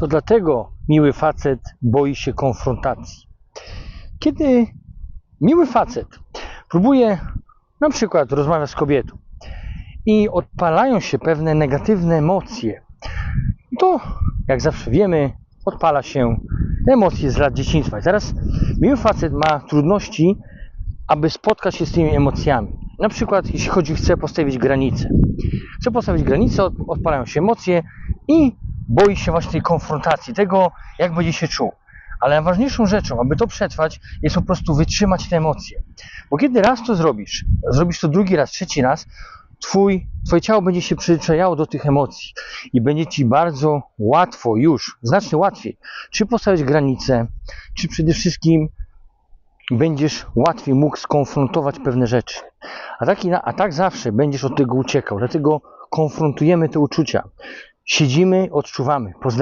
to dlatego miły facet boi się konfrontacji. Kiedy miły facet próbuje na przykład rozmawiać z kobietą i odpalają się pewne negatywne emocje, to jak zawsze wiemy, odpala się emocje z lat dzieciństwa. I teraz miły facet ma trudności, aby spotkać się z tymi emocjami. Na przykład, jeśli chodzi, chce postawić granicę. Chce postawić granicę, od- odpalają się emocje i boi się właśnie tej konfrontacji, tego, jak będzie się czuł. Ale najważniejszą rzeczą, aby to przetrwać, jest po prostu wytrzymać te emocje. Bo kiedy raz to zrobisz, zrobisz to drugi raz, trzeci raz, twój, twoje ciało będzie się przyzwyczajało do tych emocji i będzie ci bardzo łatwo już, znacznie łatwiej, czy postawić granicę, czy przede wszystkim będziesz łatwiej mógł skonfrontować pewne rzeczy. A tak, a tak zawsze będziesz od tego uciekał. Dlatego konfrontujemy te uczucia. Siedzimy, odczuwamy. Pozdrawiam.